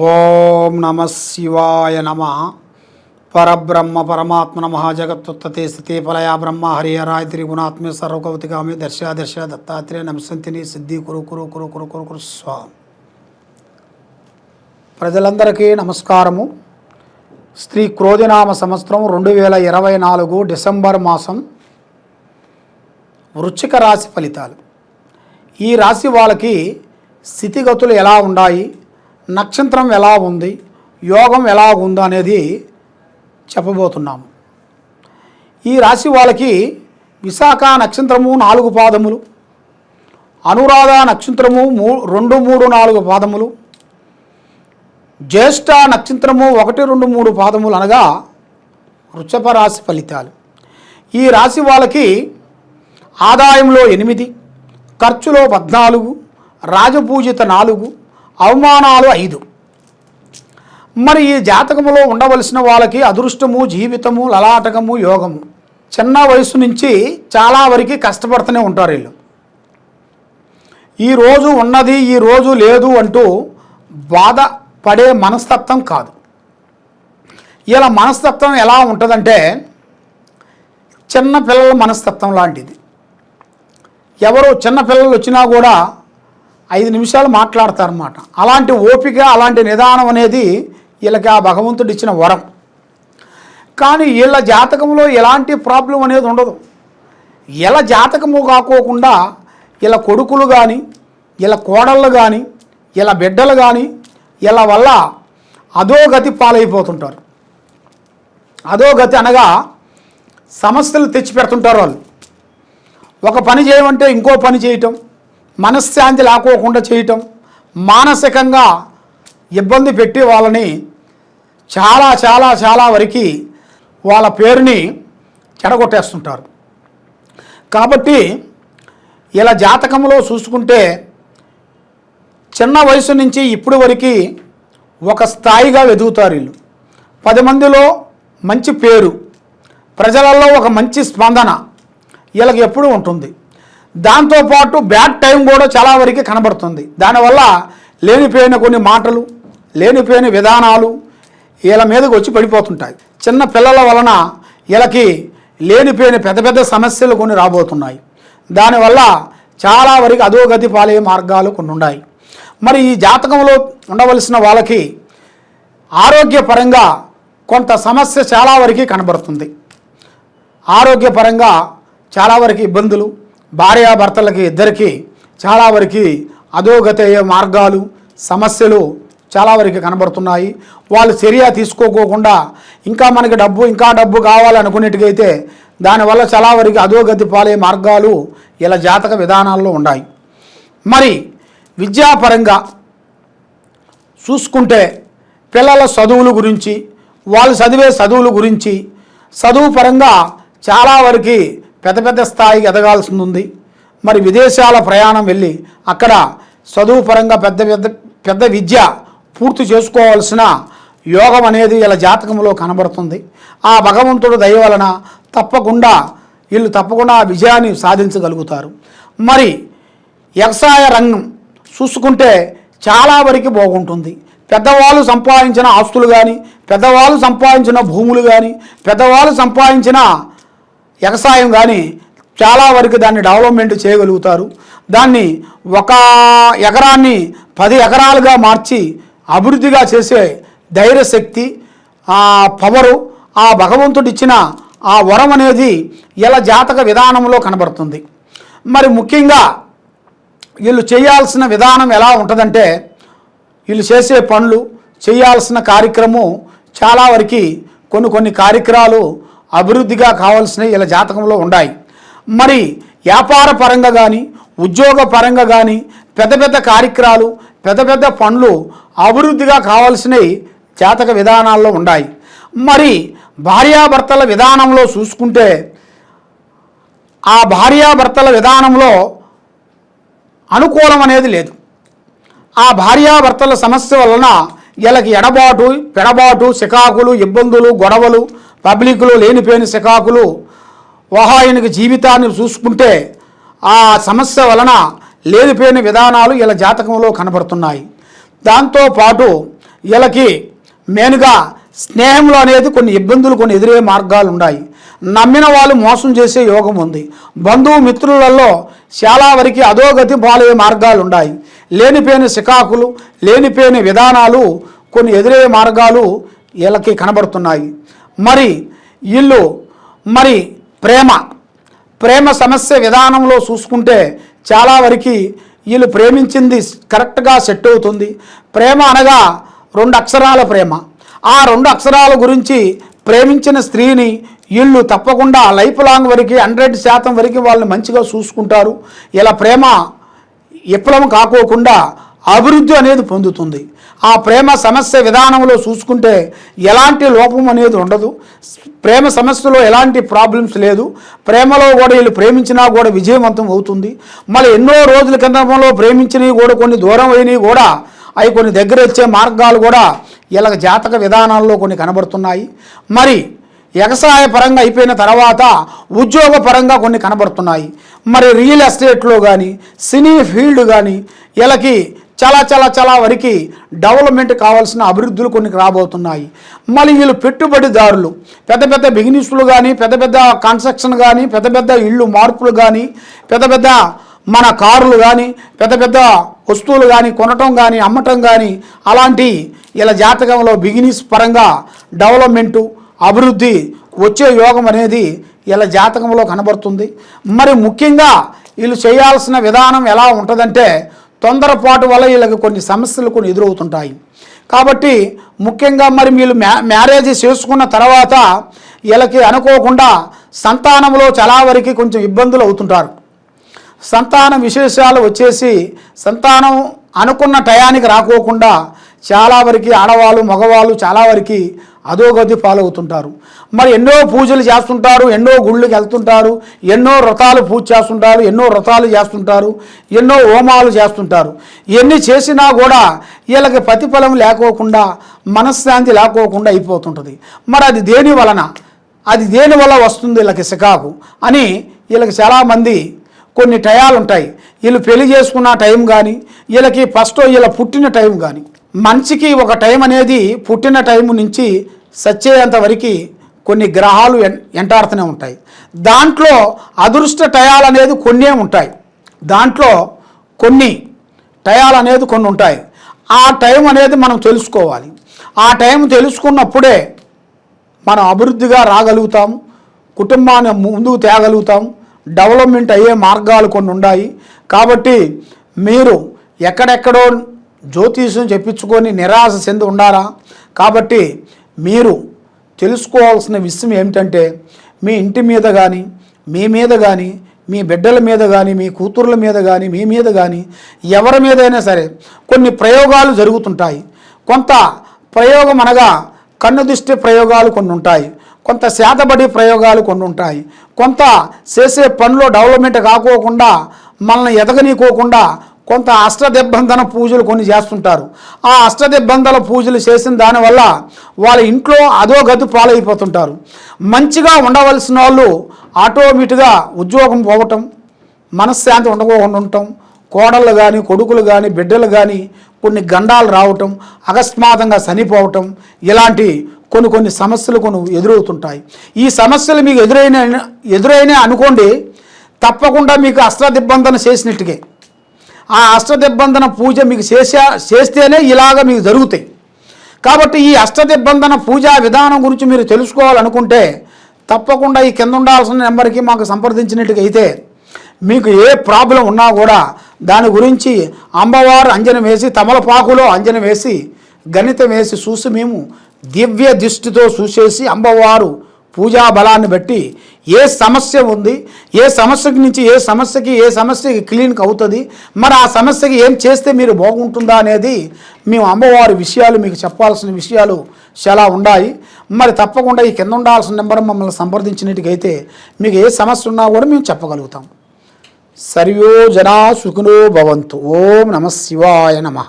ఓం నమ శివాయ నమ. పరబ్రహ్మ పరమాత్మ నమ. జగత్తుత్తే స్థితి ఫలయ బ్రహ్మ హరిహరాయ త్రిగుణాత్మ సర్వకవతిగామి దర్శ దర్శ దత్తాత్రేయ నమసంతిని సిద్ధి కురు కురు కురు కురు కురు కురు స్వామి. ప్రజలందరికీ నమస్కారము. శ్రీ క్రోధినామ సంవత్సరం రెండు వేల ఇరవై నాలుగు డిసెంబర్ మాసం వృచ్చిక రాశి ఫలితాలు. ఈ రాశి వాళ్ళకి స్థితిగతులు ఎలా ఉన్నాయి? నక్షత్రం ఎలా ఉంది? యోగం ఎలా ఉందో అనేది చెప్పబోతున్నాము. ఈ రాశి వాళ్ళకి విశాఖ నక్షత్రము నాలుగు పాదములు అనురాధ నక్షత్రము మూ రెండు మూడు నాలుగు పాదములు జ్యేష్ఠ నక్షత్రము ఒకటి రెండు మూడు పాదములు అనగా వృషభ రాశి ఫలితాలు. ఈ రాశి వాళ్ళకి ఆదాయంలో ఎనిమిది ఖర్చులో పద్నాలుగు రాజపూజిత నాలుగు అవమానాలు ఐదు. మరి ఈ జాతకములో ఉండవలసిన వాళ్ళకి అదృష్టము జీవితము లలాటకము యోగము. చిన్న వయసు నుంచి చాలా వరకు కష్టపడుతూనే ఉంటారు వీళ్ళు. ఈ రోజు ఉన్నది ఈ రోజు లేదు అంటూ బాధపడే మనస్తత్వం కాదు. ఇలా మనస్తత్వం ఎలా ఉంటుందంటే చిన్న పిల్లల మనస్తత్వం లాంటిది. ఎవరు చిన్న పిల్లలు వచ్చినా కూడా ఐదు నిమిషాలు మాట్లాడతారనమాట అలాంటి ఓపిక అలాంటి నిదానం అనేది వీళ్ళకి ఆ భగవంతుడు ఇచ్చిన వరం. కానీ వీళ్ళ జాతకంలో ఎలాంటి ప్రాబ్లం అనేది ఉండదు. ఇలా జాతకము కాకోకుండా ఇలా కొడుకులు కానీ ఇలా కోడళ్ళు కానీ ఇలా బిడ్డలు కానీ ఇలా వల్ల అధోగతి పాలైపోతుంటారు. అధోగతి అనగా సమస్యలు తెచ్చి పెడుతుంటారు వాళ్ళు. ఒక పని చేయమంటే ఇంకో పని చేయటం మనశ్శాంతి లేకోకుండా చేయటం మానసికంగా ఇబ్బంది పెట్టి వాళ్ళని చాలా చాలా చాలా వరకు వాళ్ళ పేరుని చెడగొట్టేస్తుంటారు. కాబట్టి ఇలా జాతకంలో చూసుకుంటే చిన్న వయసు నుంచి ఇప్పుడు వరకు ఒక స్థాయిగా వెదుగుతారు వీళ్ళు. పది మందిలో మంచి పేరు ప్రజలలో ఒక మంచి స్పందన వీళ్ళకి ఎప్పుడూ ఉంటుంది. దాంతోపాటు బ్యాడ్ టైం కూడా చాలా వరకు కనబడుతుంది. దానివల్ల లేనిపోయిన కొన్ని మాటలు లేనిపోయిన విధానాలు వీళ్ళ మీదకి వచ్చి పడిపోతుంటాయి. చిన్న పిల్లల వలన వీళ్ళకి లేనిపోయిన పెద్ద పెద్ద సమస్యలు కొన్ని రాబోతున్నాయి. దానివల్ల చాలా వరకు అధోగతి పాలే మార్గాలు కొన్ని ఉన్నాయి. మరి ఈ జాతకంలో ఉండవలసిన వాళ్ళకి ఆరోగ్యపరంగా కొంత సమస్య చాలా వరకు కనబడుతుంది. ఆరోగ్యపరంగా చాలా వరకు ఇబ్బందులు భార్యాభర్తలకి ఇద్దరికీ చాలా వరకు అధోగతి అయ్యే మార్గాలు సమస్యలు చాలా వరకు కనబడుతున్నాయి. వాళ్ళు చర్య తీసుకోకోకుండా ఇంకా మనకి డబ్బు ఇంకా డబ్బు కావాలనుకునేట్టుగైతే దానివల్ల చాలా వరకు అధోగతి పాలే మార్గాలు ఇలా జాతక విధానాల్లో ఉన్నాయి. మరి విద్యాపరంగా చూసుకుంటే పిల్లల చదువుల గురించి వాళ్ళు చదివే చదువుల గురించి చదువు పరంగా చాలా వరకు పెద్ద పెద్ద స్థాయికి ఎదగాల్సి ఉంది మరి విదేశాల ప్రయాణం వెళ్ళి అక్కడ చదువు పరంగా పెద్ద పెద్ద పెద్ద విద్య పూర్తి చేసుకోవాల్సిన యోగం అనేది ఇలా జాతకంలో కనబడుతుంది. ఆ భగవంతుడు దయ వలన తప్పకుండా వీళ్ళు తప్పకుండా ఆ విజయాన్ని సాధించగలుగుతారు. మరి వ్యవసాయ రంగం చూసుకుంటే చాలా వరకు బాగుంటుంది. పెద్దవాళ్ళు సంపాదించిన ఆస్తులు కానీ పెద్దవాళ్ళు సంపాదించిన భూములు కానీ పెద్దవాళ్ళు సంపాదించిన వ్యవసాయం కానీ చాలా వరకు దాన్ని డెవలప్మెంట్ చేయగలుగుతారు. దాన్ని ఒక ఎకరాన్ని పది ఎకరాలుగా మార్చి అభివృద్ధిగా చేసే ధైర్యశక్తి ఆ పవరు ఆ భగవంతుడు ఇచ్చిన ఆ వరం అనేది ఇలా జాతక విధానంలో కనబడుతుంది. మరి ముఖ్యంగా వీళ్ళు చేయాల్సిన విధానం ఎలా ఉంటుందంటే వీళ్ళు చేసే పనులు చేయాల్సిన కార్యక్రమం చాలా వరకు కొన్ని కొన్ని కార్యక్రమాలు అభివృద్ధిగా కావాల్సినవి ఇలా జాతకంలో ఉన్నాయి. మరి వ్యాపార పరంగా కానీ ఉద్యోగ పరంగా కానీ పెద్ద పెద్ద కార్యక్రమాలు పెద్ద పెద్ద పనులు అభివృద్ధిగా కావాల్సినవి జాతక విధానాల్లో ఉన్నాయి. మరి భార్యాభర్తల విధానంలో చూసుకుంటే ఆ భార్యాభర్తల విధానంలో అనుకూలం అనేది లేదు. ఆ భార్యాభర్తల సమస్య వలన వీళ్ళకి ఎడబాటు పెడబాటు సికాకులు ఇబ్బందులు గొడవలు పబ్లిక్లో లేనిపోయిన సికాకులు వహాయనికి జీవితాన్ని చూసుకుంటే ఆ సమస్య వలన లేనిపోయిన విధానాలు ఇలా జాతకంలో కనబడుతున్నాయి. దాంతోపాటు వీళ్ళకి మెయిన్గా స్నేహంలో అనేది కొన్ని ఇబ్బందులు కొన్ని ఎదురయ్యే మార్గాలు ఉన్నాయి. నమ్మిన వాళ్ళు మోసం చేసే యోగం ఉంది. బంధువు మిత్రులలో చాలా వరకు అధోగతి పాలయ్యే మార్గాలు ఉన్నాయి. లేనిపోయిన శికాకులు లేనిపోయిన విధానాలు కొన్ని ఎదురయ్యే మార్గాలు వీళ్ళకి కనబడుతున్నాయి. మరి వీళ్ళు మరి ప్రేమ. ప్రేమ సమస్య విధానంలో చూసుకుంటే చాలా వరకు వీళ్ళు ప్రేమించింది కరెక్ట్గా సెట్ అవుతుంది. ప్రేమ అనగా రెండు అక్షరాల ప్రేమ. ఆ రెండు అక్షరాల గురించి ప్రేమించిన స్త్రీని వీళ్ళు తప్పకుండా లైఫ్ లాంగ్ వరకు హండ్రెడ్ శాతం వరకు వాళ్ళని మంచిగా చూసుకుంటారు. ఇలా ప్రేమ విప్లవం కాకోకుండా అభివృద్ధి అనేది పొందుతుంది. ఆ ప్రేమ సమస్య విధానంలో చూసుకుంటే ఎలాంటి లోపం అనేది ఉండదు. ప్రేమ సమస్యలో ఎలాంటి ప్రాబ్లమ్స్ లేదు. ప్రేమలో కూడా వీళ్ళు ప్రేమించినా కూడా విజయవంతం అవుతుంది. మళ్ళీ ఎన్నో రోజుల క్రితంలో ప్రేమించినవి కూడా కొన్ని దూరం అయినవి కూడా అవి కొన్ని దగ్గర వచ్చే మార్గాలు కూడా ఇలా జాతక విధానాల్లో కొన్ని కనబడుతున్నాయి. మరి వ్యవసాయ పరంగా అయిపోయిన తర్వాత ఉద్యోగ పరంగా కొన్ని కనబడుతున్నాయి. మరి రియల్ ఎస్టేట్లో కానీ సినీ ఫీల్డ్ కానీ వీళ్ళకి చాలా చాలా చాలా వరకు డెవలప్మెంట్ కావాల్సిన అభివృద్ధులు కొన్ని రాబోతున్నాయి. మళ్ళీ వీళ్ళు పెట్టుబడిదారులు. పెద్ద పెద్ద బిజినెస్లు కానీ పెద్ద పెద్ద కన్స్ట్రక్షన్ కానీ పెద్ద పెద్ద ఇళ్ళు మార్పులు కానీ పెద్ద పెద్ద మన కారులు కానీ పెద్ద పెద్ద వస్తువులు కానీ కొనటం కానీ అమ్మటం కానీ అలాంటి ఇలా జాతకంలో బిజినెస్ పరంగా డెవలప్మెంటు అభివృద్ధి వచ్చే యోగం అనేది ఇలా జాతకంలో కనబడుతుంది. మరి ముఖ్యంగా వీళ్ళు చేయాల్సిన విధానం ఎలా ఉంటుందంటే తొందరపాటు వల్ల వీళ్ళకి కొన్ని సమస్యలు కొన్ని ఎదురవుతుంటాయి. కాబట్టి ముఖ్యంగా మరి వీళ్ళు మ్యా మ్యారేజ్ చేసుకున్న తర్వాత వీళ్ళకి అనుకోకుండా సంతానంలో చాలా వరకు కొంచెం ఇబ్బందులు అవుతుంటారు. సంతానం విశేషాలు వచ్చేసి సంతానం అనుకున్న టయానికి రాకోకుండా చాలా వరకు ఆడవాళ్ళు మగవాళ్ళు చాలా వరకు అధోగతి పాలవుతుంటారు. మరి ఎన్నో పూజలు చేస్తుంటారు ఎన్నో గుళ్ళకి వెళ్తుంటారు ఎన్నో వ్రతాలు పూజ చేస్తుంటారు ఎన్నో వ్రతాలు చేస్తుంటారు ఎన్నో హోమాలు చేస్తుంటారు. ఎన్ని చేసినా కూడా వీళ్ళకి ప్రతిఫలం లేకోకుండా మనశ్శాంతి లేకోకుండా అయిపోతుంటుంది. మరి అది దేని వలన? అది దేని వల్ల వస్తుంది వీళ్ళకి సికాకు? అని వీళ్ళకి చాలామంది కొన్ని టయాలు ఉంటాయి వీళ్ళు పెళ్ళి చేసుకున్న టైం కానీ వీళ్ళకి ఫస్ట్ వీళ్ళ పుట్టిన టైం కానీ మనిషికి ఒక టైం అనేది పుట్టిన టైం నుంచి సచ్చేంత వరకు కొన్ని గ్రహాలు ఎన్ ఎంటాడుతూనే ఉంటాయి. దాంట్లో అదృష్ట టయాలు అనేది కొన్నే ఉంటాయి. దాంట్లో కొన్ని టయాలు అనేది కొన్ని ఉంటాయి. ఆ టైం అనేది మనం తెలుసుకోవాలి. ఆ టైం తెలుసుకున్నప్పుడే మనం అభివృద్ధిగా రాగలుగుతాము కుటుంబాన్ని ముందుకు తేగలుగుతాం. డెవలప్మెంట్ అయ్యే మార్గాలు కొన్ని ఉన్నాయి కాబట్టి మీరు ఎక్కడెక్కడో జ్యోతిష్యం చెప్పించుకొని నిరాశ చెంది ఉండారా కాబట్టి మీరు తెలుసుకోవాల్సిన విషయం ఏమిటంటే మీ ఇంటి మీద కానీ మీ మీద కానీ మీ బిడ్డల మీద కానీ మీ కూతుర్ల మీద కానీ మీ మీద కానీ ఎవరి మీదైనా సరే కొన్ని ప్రయోగాలు జరుగుతుంటాయి. కొంత ప్రయోగం అనగా కన్ను దిష్టి ప్రయోగాలు కొన్ని ఉంటాయి. కొంత శాతబడి ప్రయోగాలు కొన్ని ఉంటాయి. కొంత చేసే పనిలో డెవలప్మెంట్ కాకోకుండా మనల్ని ఎదగనీకోకుండా కొంత అష్టదిబ్బంధన పూజలు కొన్ని చేస్తుంటారు. ఆ అష్టదిబ్బంధన పూజలు చేసిన దానివల్ల వాళ్ళ ఇంట్లో అధోగతి పాలైపోతుంటారు. మంచిగా ఉండవలసిన వాళ్ళు ఆటోమేటిక్గా ఉద్యోగం పోవటం మనశ్శాంతి ఉండకోకుండా ఉండటం కోడళ్ళు కానీ కొడుకులు కానీ బిడ్డలు కానీ కొన్ని గండాలు రావటం అకస్మాత్తుగా చనిపోవటం ఇలాంటి కొన్ని కొన్ని సమస్యలు కొన్ని ఎదురవుతుంటాయి. ఈ సమస్యలు మీకు ఎదురైన ఎదురైనా అనుకోండి తప్పకుండా మీకు అష్టదిబ్బంధన చేసినట్టుగా ఆ అష్టదిబ్బంధన పూజ మీకు చేసా చేస్తేనే ఇలాగ మీకు జరుగుతాయి. కాబట్టి ఈ అష్టదిబ్బంధన పూజా విధానం గురించి మీరు తెలుసుకోవాలనుకుంటే తప్పకుండా ఈ కింద ఉండాల్సిన నెంబర్కి మాకు సంప్రదించినట్టుకైతే అయితే మీకు ఏ ప్రాబ్లం ఉన్నా కూడా దాని గురించి అమ్మవారు అంజనం వేసి తమలపాకులో అంజనం వేసి గణితం వేసి చూసి మేము దివ్య దృష్టితో చూసేసి అమ్మవారు పూజా బలాన్ని బట్టి ఏ సమస్య ఉంది ఏ సమస్యకి నుంచి ఏ సమస్యకి ఏ సమస్యకి క్లీన్కి అవుతుంది మరి ఆ సమస్యకి ఏం చేస్తే మీరు బాగుంటుందా అనేది మేము అమ్మవారి విషయాలు మీకు చెప్పాల్సిన విషయాలు చాలా ఉన్నాయి. మరి తప్పకుండా ఈ కింద ఉండాల్సిన నెంబర్ మమ్మల్ని సంప్రదించినట్టుకైతే మీకు ఏ సమస్య ఉన్నా కూడా మేము చెప్పగలుగుతాం. సర్వో జనా సుఖినో భవంతు. ఓం నమ శివాయ నమః.